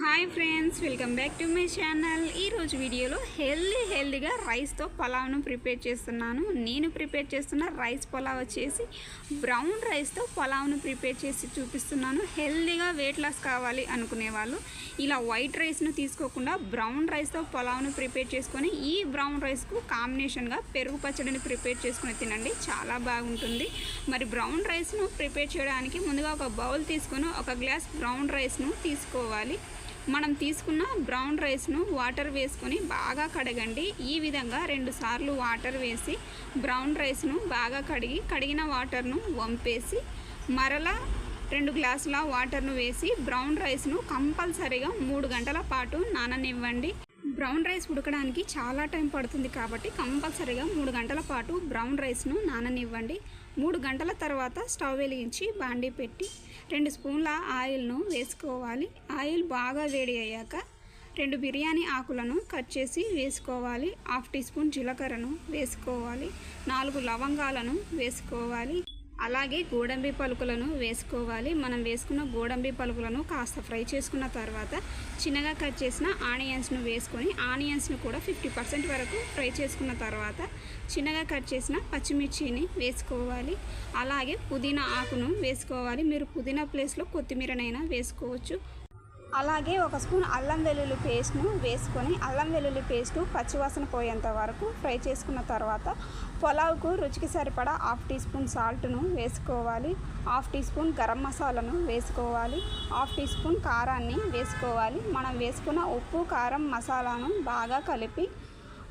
Hi friends welcome back to my channel ఈరోజు వీడియోలో healthy హెల్దీగా రైస్తో పలావ్ను ప్రిపేర్ చేస్తున్నాను. నేను ప్రిపేర్ చేస్తున్న రైస్ పలావ్ వచ్చేసి బ్రౌన్ రైస్తో పలావ్ను ప్రిపేర్ చేసి చూపిస్తున్నాను. హెల్దీగా వెయిట్ లాస్ కావాలి అనుకునే వాళ్ళు ఇలా వైట్ రైస్ను తీసుకోకుండా బ్రౌన్ రైస్తో పలావ్ను ప్రిపేర్ చేసుకొని ఈ బ్రౌన్ రైస్కు కాంబినేషన్గా పెరుగు పచ్చడిని ప్రిపేర్ చేసుకొని తినండి. చాలా బాగుంటుంది. మరి బ్రౌన్ రైస్ను ప్రిపేర్ చేయడానికి ముందుగా ఒక బౌల్ తీసుకొని ఒక గ్లాస్ బ్రౌన్ రైస్ను తీసుకోవాలి. మనం తీసుకున్న బ్రౌన్ రైస్ను వాటర్ వేసుకొని బాగా కడగండి. ఈ విధంగా రెండు సార్లు వాటర్ వేసి బ్రౌన్ రైస్ను బాగా కడిగి కడిగిన వాటర్ను వంపేసి మరలా రెండు గ్లాసుల వాటర్ను వేసి బ్రౌన్ రైస్ను కంపల్సరీగా మూడు గంటల పాటు నాననివ్వండి. బ్రౌన్ రైస్ ఉడకడానికి చాలా టైం పడుతుంది కాబట్టి కంపల్సరీగా మూడు గంటల పాటు బ్రౌన్ రైస్ను నాననివ్వండి. మూడు గంటల తర్వాత స్టవ్ వెలిగించి బాండీ పెట్టి రెండు స్పూన్ల ఆయిల్ను వేసుకోవాలి. ఆయిల్ బాగా వేడి అయ్యాక రెండు బిర్యానీ ఆకులను కట్ చేసి వేసుకోవాలి. హాఫ్ టీ స్పూన్ జీలకర్రను వేసుకోవాలి. నాలుగు లవంగాలను వేసుకోవాలి. అలాగే గోడంబి పలుకులను వేసుకోవాలి. మనం వేసుకున్న గోడంబి పలుకులను కాస్త ఫ్రై చేసుకున్న తర్వాత చిన్నగా కట్ చేసిన ఆనియన్స్ను వేసుకొని ఆనియన్స్ను కూడా ఫిఫ్టీ పర్సెంట్ వరకు ఫ్రై చేసుకున్న తర్వాత చిన్నగా కట్ చేసిన పచ్చిమిర్చిని వేసుకోవాలి. అలాగే పుదీనా ఆకును వేసుకోవాలి. మీరు పుదీనా ప్లేస్లో కొత్తిమీరనైనా వేసుకోవచ్చు. అలాగే ఒక స్పూన్ అల్లం వెల్లుల్లి పేస్ట్ను వేసుకొని అల్లం వెల్లుల్లి పేస్టు పచ్చివాసన పోయేంత వరకు ఫ్రై చేసుకున్న తర్వాత పులావ్కు రుచికి సరిపడా హాఫ్ టీ స్పూన్ సాల్ట్ను వేసుకోవాలి. హాఫ్ టీ స్పూన్ గరం మసాలాను వేసుకోవాలి. హాఫ్ టీ స్పూన్ కారాన్ని వేసుకోవాలి. మనం వేసుకున్న ఉప్పు కారం మసాలాను బాగా కలిపి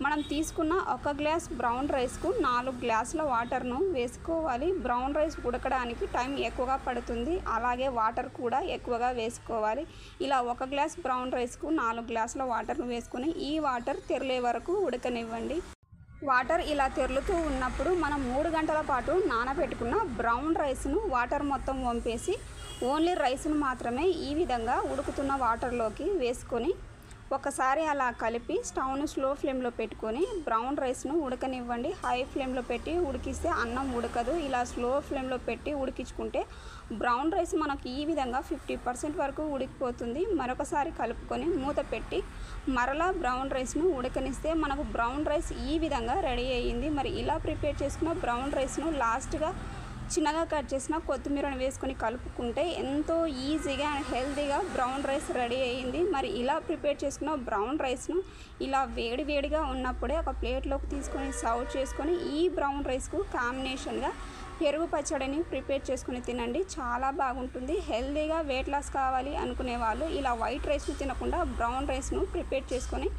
మనం తీసుకున్న ఒక గ్లాస్ బ్రౌన్ రైస్కు నాలుగు గ్లాసుల వాటర్ను వేసుకోవాలి. బ్రౌన్ రైస్ ఉడకడానికి టైం ఎక్కువగా పడుతుంది. అలాగే వాటర్ కూడా ఎక్కువగా వేసుకోవాలి. ఇలా ఒక గ్లాస్ బ్రౌన్ రైస్కు నాలుగు గ్లాసుల వాటర్ను వేసుకొని ఈ వాటర్ తెరలే వరకు ఉడకనివ్వండి. వాటర్ ఇలా తెరులుతూ ఉన్నప్పుడు మనం మూడు గంటల పాటు నానబెట్టుకున్న బ్రౌన్ రైస్ను వాటర్ మొత్తం వంపేసి ఓన్లీ రైస్ను మాత్రమే ఈ విధంగా ఉడుకుతున్న వాటర్లోకి వేసుకొని ఒకసారి అలా కలిపి స్టవ్ను స్లో ఫ్లేమ్లో పెట్టుకొని బ్రౌన్ రైస్ను ఉడకనివ్వండి. హై ఫ్లేమ్లో పెట్టి ఉడికిస్తే అన్నం ఉడకదు. ఇలా స్లో ఫ్లేమ్లో పెట్టి ఉడికించుకుంటే బ్రౌన్ రైస్ మనకు ఈ విధంగా ఫిఫ్టీ పర్సెంట్ వరకు ఉడికిపోతుంది. మరొకసారి కలుపుకొని మూత పెట్టి మరలా బ్రౌన్ రైస్ను ఉడకనిస్తే మనకు బ్రౌన్ రైస్ ఈ విధంగా రెడీ అయ్యింది. మరి ఇలా ప్రిపేర్ చేసుకున్న బ్రౌన్ రైస్ను లాస్ట్గా చిన్నగా కట్ చేసిన కొత్తిమీరను వేసుకొని కలుపుకుంటే ఎంతో ఈజీగా అండ్ హెల్తీగా బ్రౌన్ రైస్ రెడీ అయ్యింది. మరి ఇలా ప్రిపేర్ చేసుకున్న బ్రౌన్ రైస్ను ఇలా వేడి వేడిగా ఉన్నప్పుడే ఒక ప్లేట్లోకి తీసుకొని సర్వ్ చేసుకొని ఈ బ్రౌన్ రైస్కు కాంబినేషన్గా పెరుగు పచ్చడిని ప్రిపేర్ చేసుకుని తినండి. చాలా బాగుంటుంది. హెల్తీగా వెయిట్ లాస్ కావాలి అనుకునే వాళ్ళు ఇలా వైట్ రైస్ను తినకుండా బ్రౌన్ రైస్ను ప్రిపేర్ చేసుకొని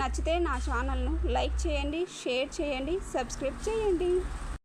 నచ్చితే నా ఛానల్ను లైక్ చేయండి షేర్ చేయండి సబ్స్క్రైబ్ చేయండి.